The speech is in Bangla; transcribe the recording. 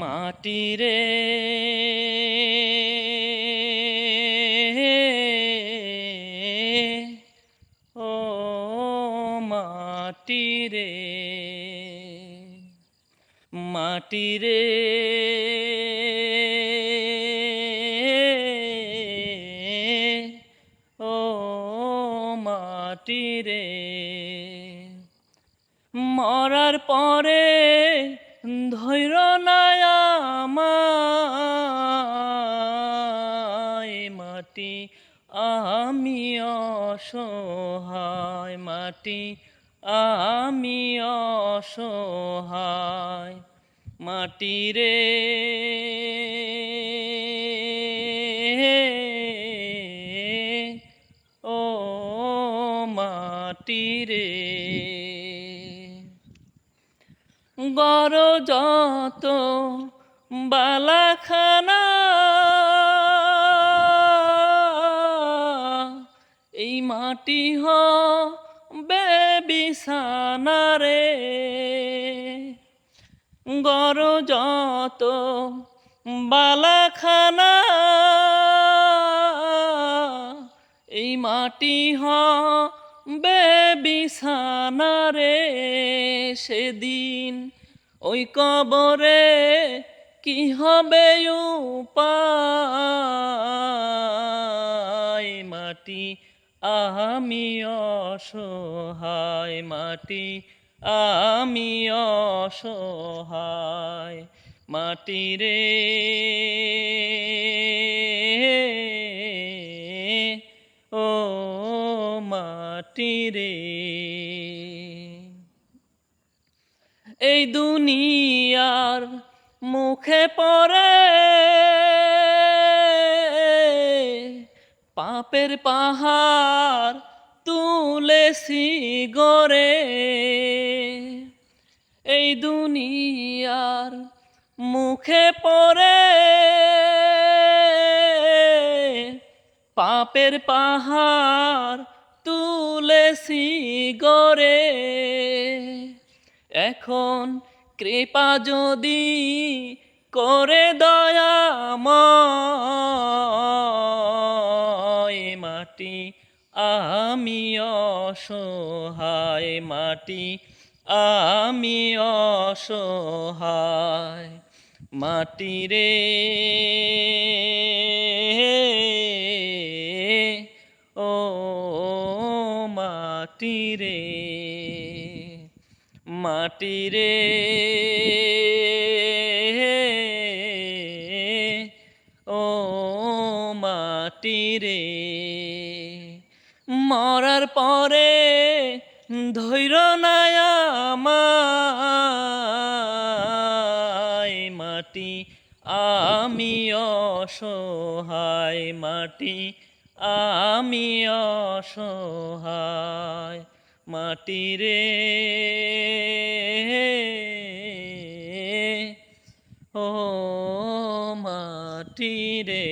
মাটি রে ও মাটি রে মাটি রে ও মাটি রে মরার পরে ধৈর নায়ামায় মাটি আমি অসহায় মাটি আমি অসহায় মাটি রে। ও মাটি রে। গর যত বালাখানা। এই মাটি হ বেবিসানা রে। গর যত বালাখানা। এই মাটি হবে বিছানা রে সেদিন ওই কবরে কি হবে উপায়? মাটি আমি অসহায়, মাটি আমি অসহায়, মাটি রে মাটি রে এই দুনিয়ার মুখে পড়ে পাপের পাহাড় তুলেছি গরে এই দুনিয়ার মুখে পড়ে পাপের পাহাড় তুলেছি গরে এখন কৃপা যদি করে দয়াময় মাটি, আমি অসহায় মাটি, আমি অসহায় মাটি রে। মাটি রে মাটি রে ও মাটি রে মরার পরে ধৈর নায়ামায় মাটি আমি অসহায় মাটি আমি অসহায় মাটিরে ও মাটিরে